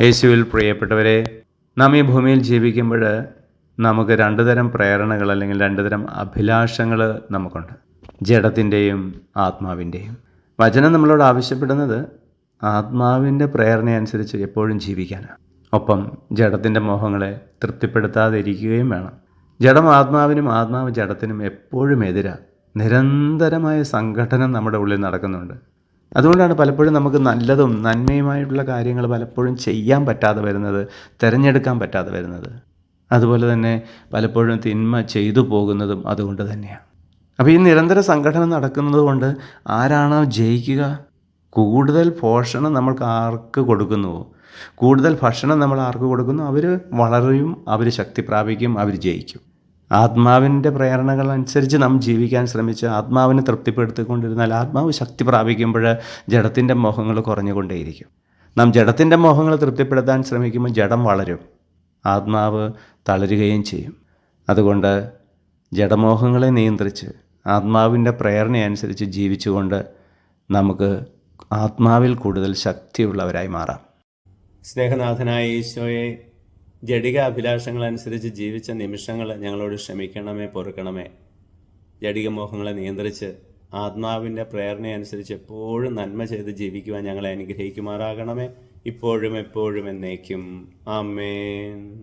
യേശുവിൽ പ്രിയപ്പെട്ടവരെ നാം ഈ ഭൂമിയിൽ ജീവിക്കുമ്പോൾ നമുക്ക് രണ്ട് തരം പ്രേരണകൾ അല്ലെങ്കിൽ രണ്ട് തരം അഭിലാഷങ്ങൾ നമുക്കുണ്ട്. ജഡത്തിന്റെയും ആത്മാവിന്റെയും. വചനം നമ്മളോട് ആവശ്യപ്പെടുന്നത് ആത്മാവിന്റെ പ്രേരണയനുസരിച്ച് എപ്പോഴും ജീവിക്കാനാണ്. ഒപ്പം ജഡത്തിന്റെ മോഹങ്ങളെ തൃപ്തിപ്പെടുത്താതെ ഇരിക്കുകയും വേണം. ജഡം ആത്മാവിനും ആത്മാവ് ജഡത്തിനും എപ്പോഴും എതിരാ. നിരന്തരമായ സംഘടനം നമ്മുടെ ഉള്ളിൽ നടക്കുന്നുണ്ട്. അതുകൊണ്ടാണ് പലപ്പോഴും നമുക്ക് നല്ലതും നന്മയുമായിട്ടുള്ള കാര്യങ്ങൾ പലപ്പോഴും ചെയ്യാൻ പറ്റാതെ വരുന്നത് തിരഞ്ഞെടുക്കാൻ പറ്റാതെ വരുന്നത്. അതുപോലെ തന്നെ പലപ്പോഴും തിന്മ ചെയ്തു പോകുന്നതും അതുകൊണ്ട് തന്നെയാണ്. അപ്പോൾ ഈ നിരന്തര സംഘടന നടക്കുന്നത് കൊണ്ട് ആരാണോ ജയിക്കുക കൂടുതൽ പോഷണം നമ്മൾക്ക് ആർക്ക് കൊടുക്കുന്നുവോ? കൂടുതൽ ഭക്ഷണം നമ്മൾ ആർക്ക് കൊടുക്കുന്നു? അവർ വളരും അവർ ശക്തി പ്രാപിക്കും അവർ ജയിക്കും. ആത്മാവിന്റെ പ്രേരണകൾ അനുസരിച്ച് നാം ജീവിക്കാൻ ശ്രമിച്ച് ആത്മാവിനെ തൃപ്തിപ്പെടുത്തിക്കൊണ്ടിരുന്നാൽ ആത്മാവ് ശക്തി പ്രാപിക്കുമ്പോൾ ജഡത്തിന്റെ മോഹങ്ങൾ കുറഞ്ഞുകൊണ്ടേയിരിക്കും. നാം ജഡത്തിന്റെ മോഹങ്ങൾ തൃപ്തിപ്പെടുത്താൻ ശ്രമിക്കുമ്പോൾ ജഡം വളരും. ആത്മാവ് തളരുകയും ചെയ്യും. അതുകൊണ്ട് ജഡമോഹങ്ങളെ നിയന്ത്രിച്ച് ആത്മാവിന്റെ പ്രേരണയനുസരിച്ച് ജീവിച്ചുകൊണ്ട് നമുക്ക് ആത്മാവിൽ കൂടുതൽ ശക്തിയുള്ളവരായി മാറാം. സ്നേഹനാഥനായ ഈശോയെ ജഡിക അഭിലാഷങ്ങളനുസരിച്ച് ജീവിച്ച നിമിഷങ്ങൾ ഞങ്ങളോട് ക്ഷമിക്കണമേ പൊറുക്കണമേ. ജഡിക മോഹങ്ങളെ നിയന്ത്രിച്ച് ആത്മാവിന്റെ പ്രേരണയനുസരിച്ച് എപ്പോഴും നന്മ ചെയ്ത് ജീവിക്കുവാൻ ഞങ്ങളെ അനുഗ്രഹിക്കുമാറാകണമേ. ഇപ്പോഴും എപ്പോഴും എന്നേക്കും. ആമേൻ.